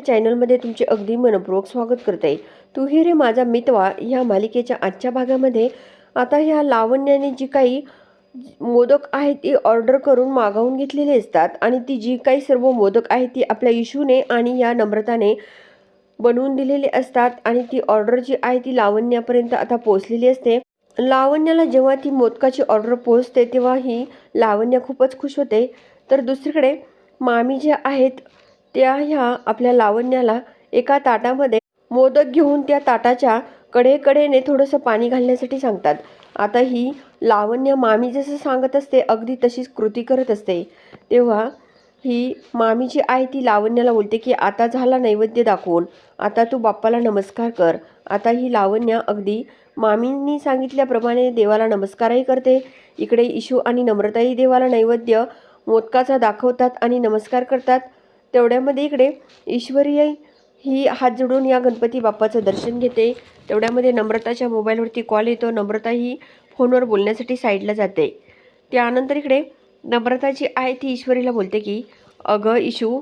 या चॅनलमध्ये तुमचे अगदी मनपूर्वक स्वागत करते. तू ही रे माझा मितवा ह्या मालिकेच्या आजच्या भागामध्ये. आता ह्या लावण्याने जी काही मोदक आहे ती ऑर्डर करून मागवून घेतलेली असतात आणि ती जी काही सर्व मोदक आहे ती आपल्या इशूने आणि या नम्रताने बनवून दिलेले असतात आणि ती ऑर्डर जी आहे ती लावण्यापर्यंत आता पोचलेली असते. लावण्याला जेव्हा ती मोदकाची ऑर्डर पोहोचते तेव्हा ही लावण्य खूपच खुश होते. तर दुसरीकडे मामी जे आहेत त्या ह्या आपल्या लावण्याला एका ताटामध्ये मोदक घेऊन त्या ताटाच्या कडेकडेने थोडंसं पाणी घालण्यासाठी सांगतात. आता ही लावण्य मामी जसं सांगत असते अगदी तशीच कृती करत असते. तेव्हा ही मामी जी आहे ती लावण्याला बोलते की आता झाला नैवेद्य दाखवून. आता तू बाप्पाला नमस्कार कर. आता ही लावण्य अगदी मामींनी सांगितल्याप्रमाणे देवाला नमस्कारही करते. इकडे इशू आणि नम्रताही देवाला नैवेद्य मोदकाचा दाखवतात आणि नमस्कार करतात. तेवढ्यामध्ये इकडे ईश्वरीय ही हात जोडून या गणपती बाप्पाचं दर्शन घेते. तेवढ्यामध्ये नम्रताच्या मोबाईलवरती कॉल येतो. नम्रता ही फोनवर बोलण्यासाठी साईडला जाते. त्यानंतर इकडे नम्रता जी आहे ती ईश्वरीला बोलते की अगं इशू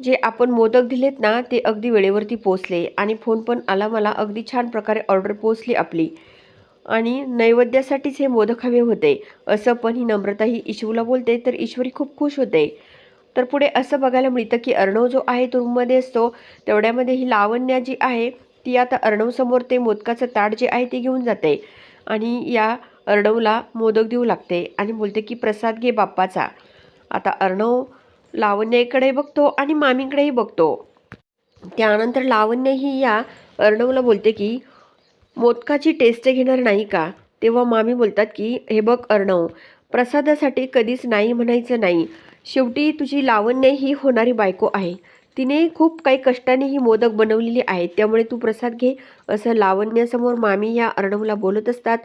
जे आपण मोदक दिलेत ना ते अगदी वेळेवरती पोचले आणि फोन पण आला मला अगदी छान प्रकारे ऑर्डर पोचली आपली. आणि नैवेद्यासाठीच हे मोदक हवे होते. असं पण ही नम्रता ही ईशूला बोलते. तर ईश्वरी खूप खुश होते. तर पुढे असं बघायला मिळतं की अर्णव जो आहे तो रूममध्ये असतो. तेवढ्यामध्ये ही लावण्या जी आहे ती आता अर्णवसमोर ते मोदकाचं ताट जे आहे ते घेऊन जाते. आणि या अर्णवला मोदक देऊ लागते आणि बोलते की प्रसाद घे बाप्पाचा. आता अर्णव लावण्याकडे बघतो आणि मामींकडेही बघतो. त्यानंतर लावण्य ही या अर्णवला बोलते की मोदकाची टेस्ट घेणार नाही का? तेव्हा मामी बोलतात की हे बघ अर्णव प्रसादासाठी कधीच नाही म्हणायचं नाही. शेवटी तुझी लावण्य ही होणारी बायको आहे. तिने खूप काही कष्टाने ही मोदक बनवलेली आहेत. त्यामुळे तू प्रसाद घे. असं लावण्यासमोर मामी या अर्णवला बोलत असतात.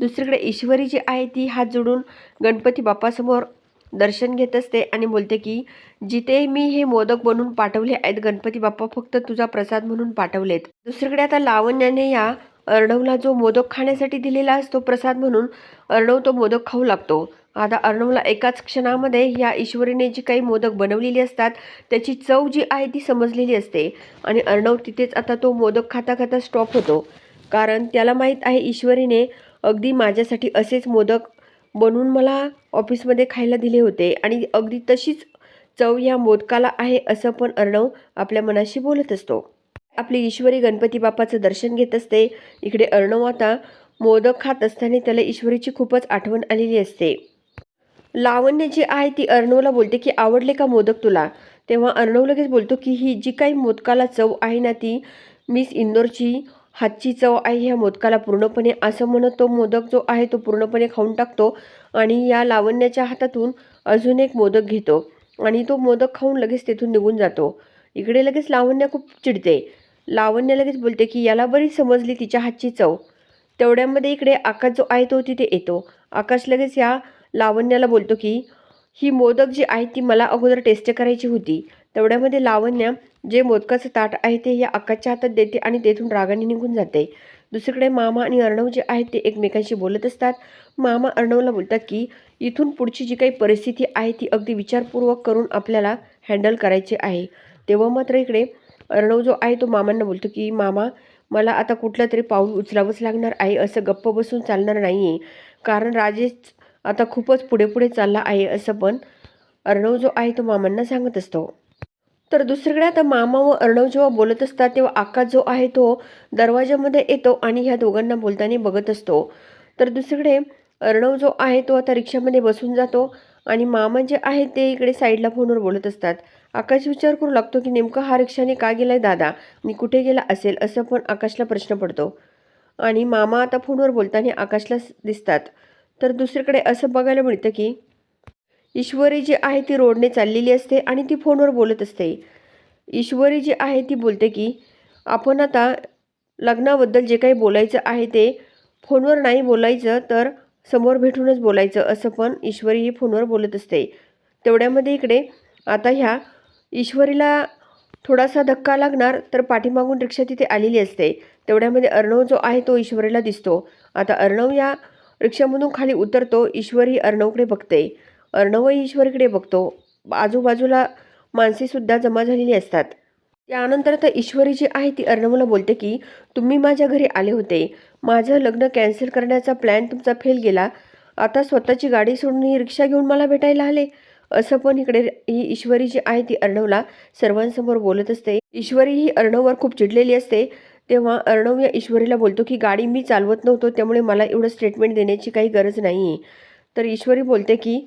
दुसरीकडे ईश्वरी जी आहे ती हात जोडून गणपती बाप्पासमोर दर्शन घेत असते आणि बोलते की जिथे मी हे मोदक बनवून पाठवले आहेत गणपती बाप्पा फक्त तुझा प्रसाद म्हणून पाठवलेत. दुसरीकडे आता लावण्याने या अर्णवला जो मोदक खाण्यासाठी दिलेला असतो प्रसाद म्हणून अर्णव तो मोदक खाऊ लागतो. आता अर्णवला एकाच क्षणामध्ये ह्या ईश्वरीने जी काही मोदक बनवलेली असतात त्याची चव जी आहे ती समजलेली असते. आणि अर्णव तिथेच आता तो मोदक खाता खाता स्टॉप होतो. कारण त्याला माहीत आहे ईश्वरीने अगदी माझ्यासाठी असेच मोदक बनवून मला ऑफिसमध्ये खायला दिले होते. आणि अगदी तशीच चव या मोदकाला आहे असं पण अर्णव आपल्या मनाशी बोलत असतो. आपली ईश्वरी गणपती बाप्पाचं दर्शन घेत असते. इकडे अर्णव आता मोदक खात असताना त्याला ईश्वरीची खूपच आठवण आलेली असते. लावण्य जी आहे ती अर्णवला बोलते की आवडले का मोदक तुला? तेव्हा अर्णव लगेच बोलतो की ही जी काही मोदकाला चव आहे ना ती मिस इंदोरची हातची चव आहे ह्या मोदकाला पूर्णपणे असं म्हणत तो मोदक जो आहे तो पूर्णपणे खाऊन टाकतो आणि या लावण्याच्या हातातून अजून एक मोदक घेतो आणि तो मोदक खाऊन लगेच तेथून निघून जातो. इकडे लगेच लावण्य खूप चिडते. लावण्य लगेच बोलते की याला बरीच समजली तिच्या हातची चव. तेवढ्यामध्ये इकडे आकाश जो आहे तो तिथे येतो. आकाश लगेच या लावण्याला बोलतो की ही मोदक जी आहे ती मला अगोदर टेस्ट करायची होती. तेवढ्यामध्ये लावण्या जे मोदकाचं ताट आहे ते या अक्काच्या हातात देते आणि तेथून रागाने निघून जाते. दुसरीकडे मामा आणि अर्णव जे आहेत ते एकमेकांशी बोलत असतात. मामा अर्णवला बोलतात की इथून पुढची जी काही परिस्थिती आहे ती अगदी विचारपूर्वक करून आपल्याला हँडल करायची आहे. तेव्हा मात्र इकडे अर्णव जो आहे तो मामांना बोलतो की मामा मला आता कुठलं तरी पाऊल उचलावंच लागणार आहे. असं गप्प बसून चालणार नाही आहे कारण राजेश आता खूपच पुढे पुढे चालला आहे असं पण अर्णव जो आहे तो मामांना सांगत असतो. तर दुसरीकडे आता मामा व अर्णव जेव्हा बोलत असतात तेव्हा आकाश जो आहे तो दरवाजामध्ये येतो आणि ह्या दोघांना बोलताना बघत असतो. तर दुसरीकडे अर्णव जो आहे तो आता रिक्षामध्ये बसून जातो आणि मामा जे आहे ते इकडे साईडला फोनवर बोलत असतात. आकाश विचार करू लागतो की नेमकं हा रिक्षाने का गेलाय दादा? मी कुठे गेला असेल? असं पण आकाशला प्रश्न पडतो. आणि मामा आता फोनवर बोलताना आकाशला दिसतात. तर दुसरीकडे असं बघायला मिळतं की ईश्वरी जी आहे ती रोडने चाललेली असते आणि ती फोनवर बोलत असते. ईश्वरी जी आहे ती बोलते की आपण आता लग्नाबद्दल जे काही बोलायचं आहे ते फोनवर नाही बोलायचं तर समोर भेटूनच बोलायचं असं पण ईश्वरी ही फोनवर बोलत असते. तेवढ्यामध्ये इकडे आता ह्या ईश्वरीला थोडासा धक्का लागणार तर पाठीमागून रिक्षा तिथे आलेली असते. तेवढ्यामध्ये अर्णव जो आहे तो ईश्वरीला दिसतो. आता अर्णव या रिक्षामधून खाली उतरतो ईश्वरही अर्णवकडे बघते. अर्णवही ईश्वरीकडे बघतो. आजूबाजूला माणसेसुद्धा जमा झालेली असतात. त्यानंतर आता ईश्वरी जी आहे ती अर्णवला बोलते की तुम्ही माझ्या घरी आले होते. माझं लग्न कॅन्सल करण्याचा प्लॅन तुमचा फेल गेला. आता स्वतःची गाडी सोडून ही रिक्षा घेऊन मला भेटायला आले. असं पण इकडे ही ईश्वरी जी आहे ती अर्णवला सर्वांसमोर बोलत असते. ईश्वरी ही अर्णववर खूप चिडलेली असते. तेव्हा अर्णव या ईश्वरीला बोलतो की गाडी मी चालवत नव्हतो त्यामुळे मला एवढं स्टेटमेंट देण्याची काही गरज नाही आहे तर ईश्वरी बोलते की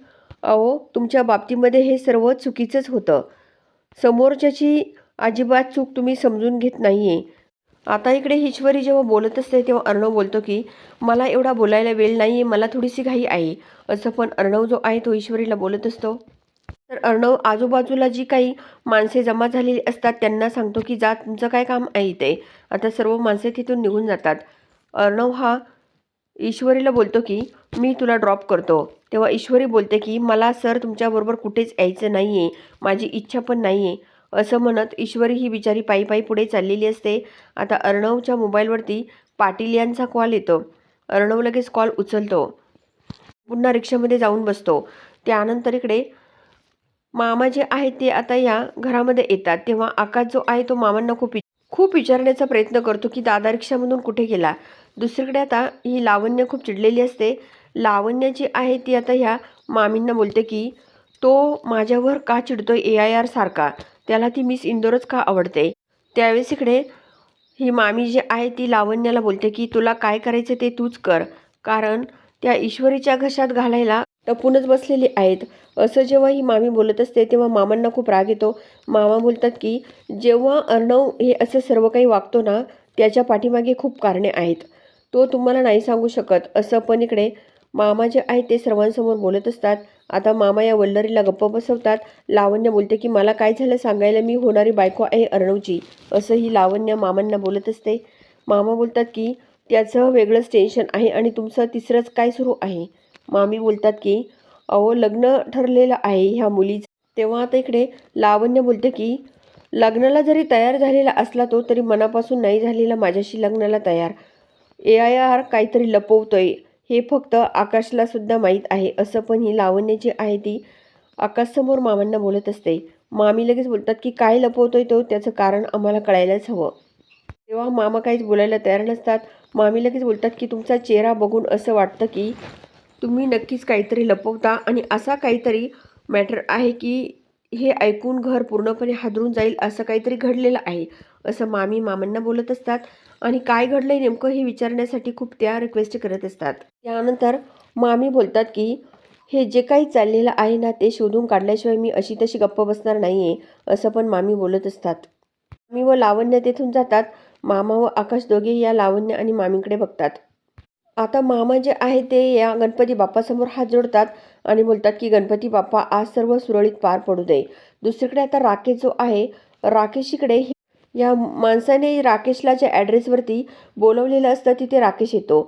अहो तुमच्या बाबतीमध्ये हे सर्व चुकीचंच होतं. समोरच्याची अजिबात चूक तुम्ही समजून घेत नाही आहे आता इकडे ईश्वरी जेव्हा बोलत असते तेव्हा अर्णव बोलतो की मला एवढा बोलायला वेळ नाही आहे मला थोडीशी घाई आहे. असं पण अर्णव जो आहे तो ईश्वरीला बोलत असतो. तर अर्णव आजूबाजूला जी काही माणसे जमा झालेली असतात त्यांना सांगतो की जा तुमचं काय काम आहे ते आता सर्व माणसे तिथून निघून जातात. अर्णव हा ईश्वरीला बोलतो की मी तुला ड्रॉप करतो. तेव्हा ईश्वरी बोलते की मला सर तुमच्याबरोबर कुठेच यायचं नाही आहे माझी इच्छा पण नाही आहे असं म्हणत ईश्वरी ही बिचारी पायी पायी पुढे चाललेली असते. आता अर्णवच्या मोबाईलवरती पाटील यांचा कॉल येतो. अर्णव लगेच कॉल उचलतो. पुन्हा रिक्षामध्ये जाऊन बसतो. त्यानंतर इकडे मामा जे आहेत ते आता या घरामध्ये येतात. तेव्हा आकाश जो आहे तो मामांना खूप वि- खूप विचारण्याचा प्रयत्न करतो की दादा रिक्षामधून कुठे गेला? दुसरीकडे आता ही लावण्य खूप चिडलेली असते. लावण्य जी आहे ती आता ह्या मामींना बोलते की तो माझ्यावर का चिडतो ए आय आर सारखा? त्याला ती मिस इंदोरच का आवडते? त्यावेळेस इकडे ही मामी जी आहे ती लावण्याला बोलते की तुला काय करायचं ते तूच कर. कारण त्या ईश्वरीच्या घशात घालायला टपूनच बसलेले आहेत. असं जेव्हा ही मामी बोलत असते तेव्हा मामांना खूप राग येतो. मामा बोलतात की जेव्हा अर्णव हे असं सर्व काही वागतो ना त्याच्या पाठीमागे खूप कारणे आहेत. तो तुम्हाला नाही सांगू शकत. असं पण इकडे मामा जे आहेत ते सर्वांसमोर बोलत असतात. आता मामा या वल्लरीला गप्प बसवतात. लावण्य बोलते की मला काय झालं सांगायला? मी होणारी बायको आहे अर्णवची. असं ही लावण्य मामांना बोलत असते. मामा बोलतात की त्याचं वेगळंच टेन्शन आहे आणि तुमचं तिसरंच काय सुरू आहे? मामी बोलतात की अहो लग्न ठरलेलं आहे ह्या मुलीचं. तेव्हा आता इकडे लावण्य बोलते की लग्नाला जरी तयार झालेला असला तो तरी मनापासून नाही झालेला माझ्याशी लग्नाला तयार. ए आय आर काहीतरी लपवतोय. हे फक्त आकाशला सुद्धा माहीत आहे. असं पण ही लावण्य जी आहे ती आकाशसमोर मामांना बोलत असते. मामी लगेच बोलतात की काय लपवतोय तो? त्याचं कारण आम्हाला कळायलाच हवं. तेव्हा मामा काहीच बोलायला तयार नसतात. मामी लगेच बोलतात की तुमचा चेहरा बघून असं वाटतं की तुम्ही नक्कीच काहीतरी लपवता. आणि असा काहीतरी मॅटर आहे की हे ऐकून घर पूर्णपणे हादरून जाईल असं काहीतरी घडलेलं आहे. असं मामी मामांना बोलत असतात. आणि काय घडलं आहे नेमकं हे विचारण्यासाठी खूप त्या रिक्वेस्ट करत असतात. त्यानंतर मामी बोलतात की हे जे काही चाललेलं आहे ना ते शोधून काढल्याशिवाय मी अशी तशी गप्प बसणार नाही आहे असं पण मामी बोलत असतात. मामी व लावण्य तेथून जातात. मामा व आकाश दोघे या लावण्य आणि मामीकडे बघतात. आता मामा जे आहे ते या गणपती बाप्पासमोर हात जोडतात आणि बोलतात की गणपती बाप्पा आज सर्व सुरळीत पार पडू दे. दुसरीकडे आता राकेश जो आहे राकेश इकडे या माणसाने राकेशला ज्या ॲड्रेसवरती बोलवलेलं असतं तिथे राकेश येतो.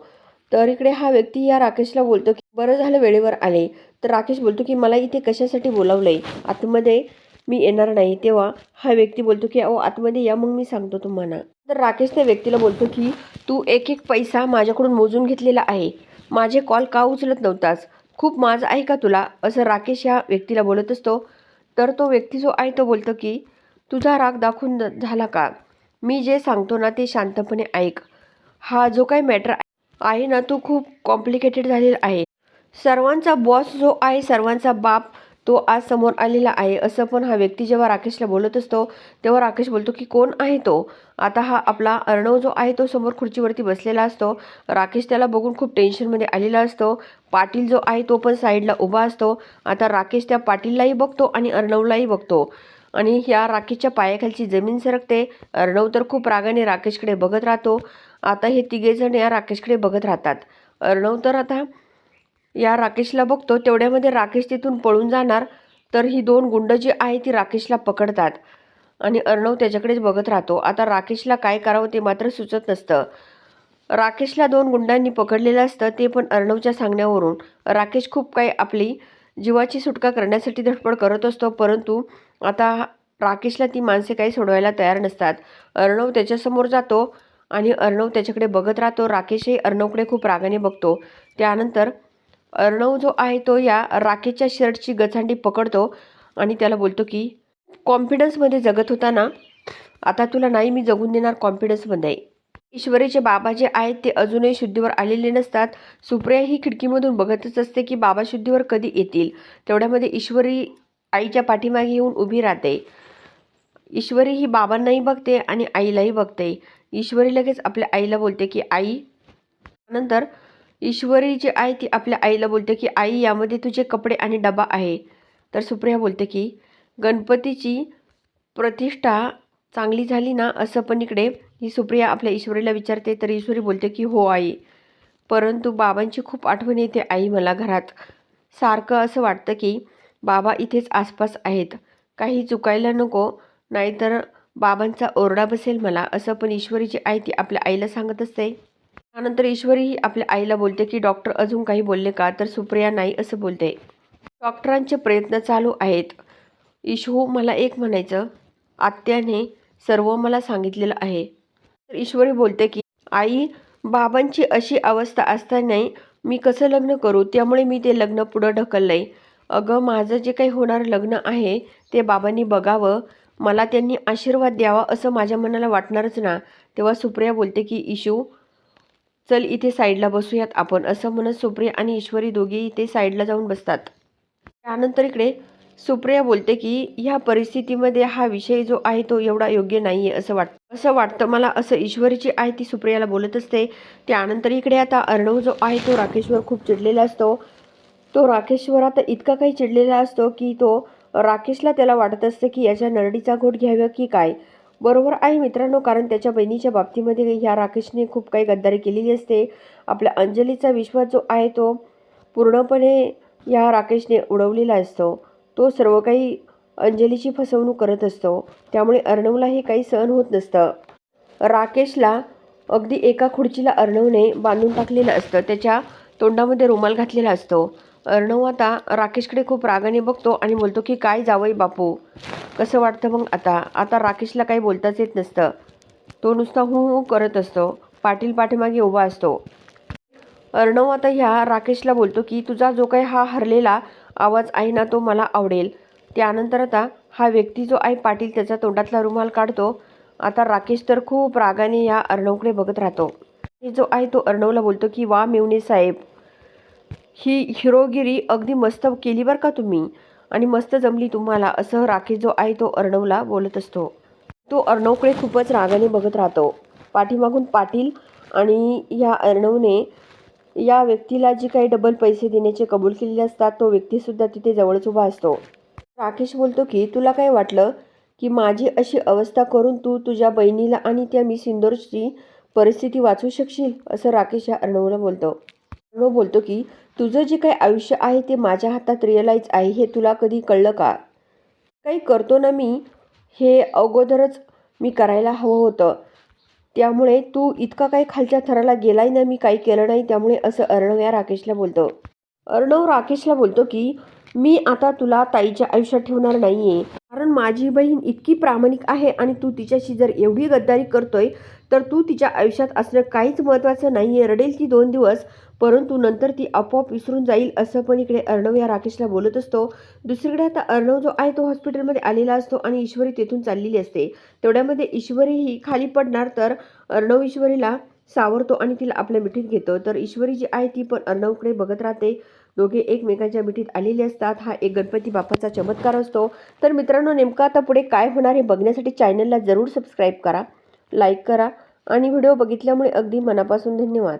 तर इकडे हा व्यक्ती या राकेशला बोलतो की बरं झालं वेळेवर आले. तर राकेश बोलतो की मला इथे कशासाठी बोलावलं आहे आतमध्ये मी येणार नाही तेव्हा हा व्यक्ती बोलतो की अहो आतमध्ये या मग मी सांगतो तुम्हाला. तर राकेश त्या व्यक्तीला बोलतो की तू एक एक पैसा माझ्याकडून मोजून घेतलेला आहे. माझे कॉल का उचलत नव्हतास? खूप माज आहे का तुला? असं राकेश या व्यक्तीला बोलत असतो. तर तो व्यक्ती जो आहे तो बोलतो की तुझा राग दाखवून द- झाला का? मी जे सांगतो ना ते शांतपणे ऐक. हा जो काही मॅटर आहे ना तो खूप कॉम्प्लिकेटेड झालेला आहे. सर्वांचा बॉस जो आहे सर्वांचा बाप तो आज समोर आलेला आहे. असं पण हा व्यक्ती जेव्हा राकेशला बोलत असतो तेव्हा राकेश बोलतो की कोण आहे तो? आता हा आपला अर्णव जो आहे तो समोर खुर्चीवरती बसलेला असतो. राकेश त्याला बघून खूप टेन्शनमध्ये आलेला असतो. पाटील जो आहे तो पण साईडला उभा असतो. आता राकेश त्या पाटीललाही बघतो आणि अर्णवलाही बघतो. आणि ह्या राकेशच्या पायाखालची जमीन सरकते. अर्णव तर खूप रागाने राकेशकडे बघत राहतो. आता हे तिघेजण या राकेशकडे बघत राहतात. अर्णव तर आता या राकेशला बघतो तेवढ्यामध्ये राकेश तिथून पळून जाणार. तर ही दोन गुंड जी आहे ती राकेशला पकडतात. आणि अर्णव त्याच्याकडेच बघत राहतो. आता राकेशला काय करावं ते मात्र सुचत नसतं. राकेशला दोन गुंडांनी पकडलेलं असतं ते पण अर्णवच्या सांगण्यावरून. राकेश खूप काही आपली जीवाची सुटका करण्यासाठी धडपड करत असतो परंतु आता राकेशला ती माणसे काही सोडवायला तयार नसतात. अर्णव त्याच्यासमोर जातो आणि अर्णव त्याच्याकडे बघत राहतो. राकेशही अर्णवकडे खूप रागाने बघतो. त्यानंतर अर्णव जो आहे तो या राखेच्या शर्टची गचांडी पकडतो आणि त्याला बोलतो की कॉन्फिडन्समध्ये जगत होता ना आता तुला नाही मी जगून देणार कॉन्फिडन्समध्ये ईश्वरीचे बाबा जे आहेत ते अजूनही शुद्धीवर आलेले नसतात. सुप्रिया ही खिडकीमधून बघतच असते की बाबा शुद्धीवर कधी येतील. तेवढ्यामध्ये ईश्वरी आईच्या पाठीमागे येऊन उभी राहते. ईश्वरी ही बाबांनाही बघते आणि आईलाही बघते. ईश्वरी लगेच आपल्या आईला बोलते की आई नंतर ईश्वरी जी आहे ती आपल्या आईला बोलते की आई यामध्ये तुझे कपडे आणि डबा आहे. तर सुप्रिया बोलते की गणपतीची प्रतिष्ठा चांगली झाली ना असं पण इकडे. ही सुप्रिया आपल्या ईश्वरीला विचारते तर ईश्वरी बोलते की हो आई. परंतु बाबांची खूप आठवण येते आई मला घरात. सारखं असं वाटतं की बाबा इथेच आसपास आहेत. काही चुकायला नको नाहीतर बाबांचा ओरडा बसेल मला. असं पण ईश्वरी जी आहे ती आपल्या आईला सांगत असते. त्यानंतर ईश्वरी ही आपल्या आईला बोलते की डॉक्टर अजून काही बोलले का? तर सुप्रिया नाही असं बोलते. डॉक्टरांचे प्रयत्न चालू आहेत. ईशू मला एक म्हणायचं आत्याने सर्व मला सांगितलेलं आहे. तर ईश्वरी बोलते की आई बाबांची अशी अवस्था असतानाही मी कसं लग्न करू? त्यामुळे मी ते लग्न पुढं ढकललं आहे अगं माझं जे काही होणारं लग्न आहे ते बाबांनी बघावं. मला त्यांनी आशीर्वाद द्यावा असं माझ्या मनाला वाटणारच ना. तेव्हा सुप्रिया बोलते की इशू चल इथे साईडला बसूयात आपण असं म्हणत सुप्रिया आणि ईश्वरी दोघी इथे साईडला जाऊन बसतात. त्यानंतर इकडे सुप्रिया बोलते की ह्या परिस्थितीमध्ये हा विषय जो आहे तो एवढा योग्य नाही आहे असं वाटतं असं वाटतं मला असं ईश्वरीची आहे ती सुप्रियाला बोलत असते. त्यानंतर इकडे आता अर्णव जो आहे तो राकेशवर खूप चिडलेला असतो. तो राकेशवर आता इतका काही चिडलेला असतो की तो राकेशला त्याला वाटत असतं की याच्या नरडीचा घोट घ्यावा की काय? बरोबर आहे मित्रांनो कारण त्याच्या बहिणीच्या बाबतीमध्ये ह्या राकेशने खूप काही गद्दारी केलेली असते. आपल्या अंजलीचा विश्वास जो आहे तो पूर्णपणे या राकेशने उडवलेला असतो. तो सर्व काही अंजलीची फसवणूक करत असतो. त्यामुळे अर्णवला हे काही सहन होत नसतं. राकेशला अगदी एका खुर्चीला अर्णवने बांधून टाकलेलं असतं. त्याच्या तोंडामध्ये रुमाल घातलेला असतो. अर्णव आता राकेशकडे खूप रागाने बघतो आणि बोलतो की काय जावई बापू कसं वाटतं मग आता? आता राकेशला काही बोलताच येत नसतं. तो नुसता हू हू करत असतो पाटील पाठीमागे उभा असतो. अर्णव आता ह्या राकेशला बोलतो की तुझा जो काही हा हरलेला आवाज आहे ना तो मला आवडेल. त्यानंतर आता हा व्यक्ती जो आहे पाटील त्याचा तोंडातला रुमाल काढतो. आता राकेश तर खूप रागाने या अर्णवकडे बघत राहतो. जो आहे तो अर्णवला बोलतो की वा मेवणे साहेब ही हिरोगिरी अगदी मस्त केली बरं का तुम्ही. आणि मस्त जमली तुम्हाला असं राकेश जो आहे तो अर्णवला बोलत असतो. तो अर्णवकडे खूपच रागाने बघत राहतो. पाठीमागून पाटील आणि या अर्णवने या व्यक्तीला जी काही डबल पैसे देण्याचे कबूल केलेले असतात तो व्यक्तीसुद्धा तिथे जवळच उभा असतो. राकेश बोलतो की तुला काय वाटलं की माझी अशी अवस्था करून तू तुझ्या बहिणीला आणि त्या मिस इंदोरची परिस्थिती वाचवू शकशील? असं राकेश या अर्णवला बोलतो. अर्णव बोलतो की तुझं जे काही आयुष्य आहे ते माझ्या हातात रिअलाईज आहे हे तुला कधी कळलं का? काही करतो ना मी हे अगोदरच मी करायला हवं होतं. त्यामुळे तू इतका काही खालच्या थराला गेलाय ना मी काही केलं नाही त्यामुळे असं अर्णव या राकेशला बोलतो. अर्णव राकेशला बोलतो की मी आता तुला ताईच्या आयुष्यात ठेवणार नाही आहे कारण माझी बहीण इतकी प्रामाणिक आहे आणि तू तिच्याशी जर एवढी गद्दारी करतोय तर तू तिच्या आयुष्यात असणं काहीच महत्त्वाचं नाही आहे रडेल ती दोन दिवस परंतु नंतर ती आपोआप विसरून जाईल असं पण इकडे अर्णव या राकेशला बोलत असतो. दुसरीकडे आता अर्णव जो आहे तो हॉस्पिटलमध्ये आलेला असतो आणि ईश्वरी तेथून चाललेली असते. तेवढ्यामध्ये ईश्वरीही खाली पडणार तर अर्णव ईश्वरीला सावरतो आणि तिला आपल्या मिठीत घेतो. तर ईश्वरी जी आहे ती पण अर्णवकडे बघत राहते. दोघे एकमेकांच्या मिठीत आलेले असतात. हा एक गणपती बाप्पाचा चमत्कार असतो. तर मित्रांनो नेमकं आता पुढे काय होणार हे बघण्यासाठी चॅनलला जरूर सबस्क्राईब करा लाईक करा आणि व्हिडिओ बघितल्यामुळे अगदी मनापासून धन्यवाद.